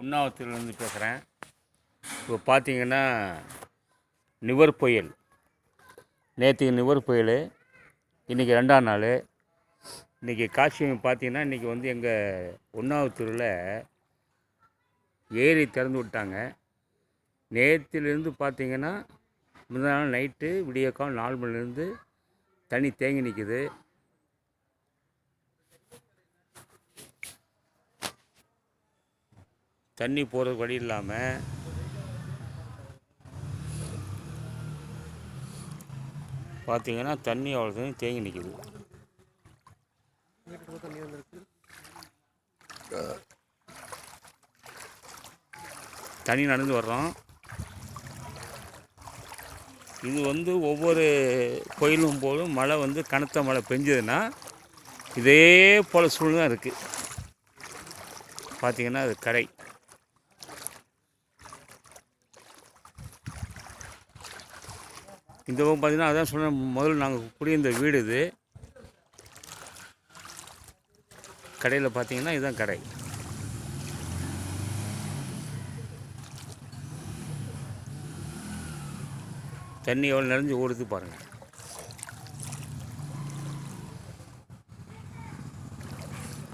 உண்ணாவத்திலிருந்து பேசுகிறேன். இப்போ பார்த்தீங்கன்னா நிவர் புயல். நேற்றுக்கு நிவர் புயல் இன்றைக்கி ரெண்டாம் நாள். இன்றைக்கி காட்சி பார்த்தீங்கன்னா இன்றைக்கி வந்து எங்கள் உண்ணாவத்தூரில் ஏரி திறந்து விட்டாங்க. நேற்றுலேருந்து பார்த்தீங்கன்னா முந்தின நாள் நைட்டு விடியக்கால் நாலு மணிலேருந்து தண்ணி தேங்கி நிற்குது தண்ணி போகிறது வழி இல்லாமல் பார்த்தீங்கன்னா தண்ணி அவ்வளோ தண்ணி தேங்கி நிற்கிது தண்ணி நடந்து வர்றோம். இது வந்து ஒவ்வொரு கோயிலும் போதும் மழை வந்து கனத்த மழை பெஞ்சதுன்னா இதே போல் சூழ்நிலை தான் இருக்குது பார்த்தீங்கன்னா அது கடை இந்த பக்கம் பார்த்தீங்கன்னா அதான் சொன்னேன் முதல்ல நாங்கள் குடியிருந்த வீடு இது. கடையில் பார்த்தீங்கன்னா இதுதான் கடை. தண்ணி எவ்வளோ நிறைஞ்சு ஓடுது பாருங்கள்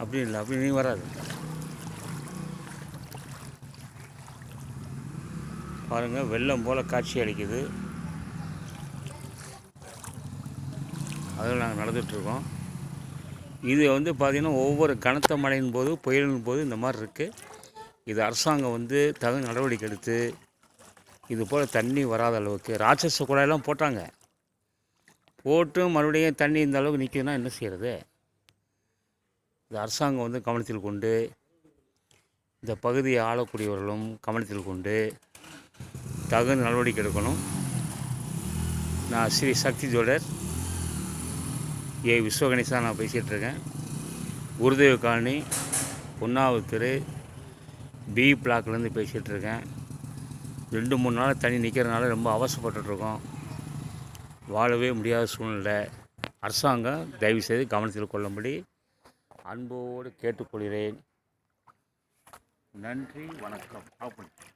அப்படி இல்லை அப்படி நீ வராது. பாருங்கள் வெள்ளம் போல் காட்சி அளிக்குது. அதில் நாங்கள் நடந்துகிட்ருக்கோம். இது வந்து பார்த்திங்கன்னா ஒவ்வொரு கனத்த மழையின் போது புயலின் போது இந்த மாதிரி இருக்குது இது அரசாங்கம் வந்து தகுந்த நடவடிக்கை எடுத்து இது போல் தண்ணி வராத அளவுக்கு ராட்சச குழாயெல்லாம் போட்டாங்க. போட்டு மறுபடியும் தண்ணி இந்த அளவுக்கு நிற்குதுன்னா என்ன செய்கிறது இது அரசாங்கம் வந்து கவனத்தில் கொண்டு இந்த பகுதியை ஆளக்கூடியவர்களும் கவனத்தில் கொண்டு தகுந்த நடவடிக்கை எடுக்கணும். நான் ஸ்ரீ சக்தி ஜோடர் ஏ விஸ்வகணேசா நான் பேசிகிட்டு இருக்கேன். குருதேவ காலனி ஒன்றாவது தெரு பி பிளாக்லேருந்து பேசிகிட்டு இருக்கேன். ரெண்டு மூணு நாள் தண்ணி நிற்கிறதுனால ரொம்ப அவசரப்பட்டுட்ருக்கோம் வாழவே முடியாத சூழ்நிலை. அரசாங்கம் தயவுசெய்து கவனத்தில் கொள்ளும்படி அன்போடு கேட்டுக்கொள்கிறேன். நன்றி வணக்கம். ஆஃப்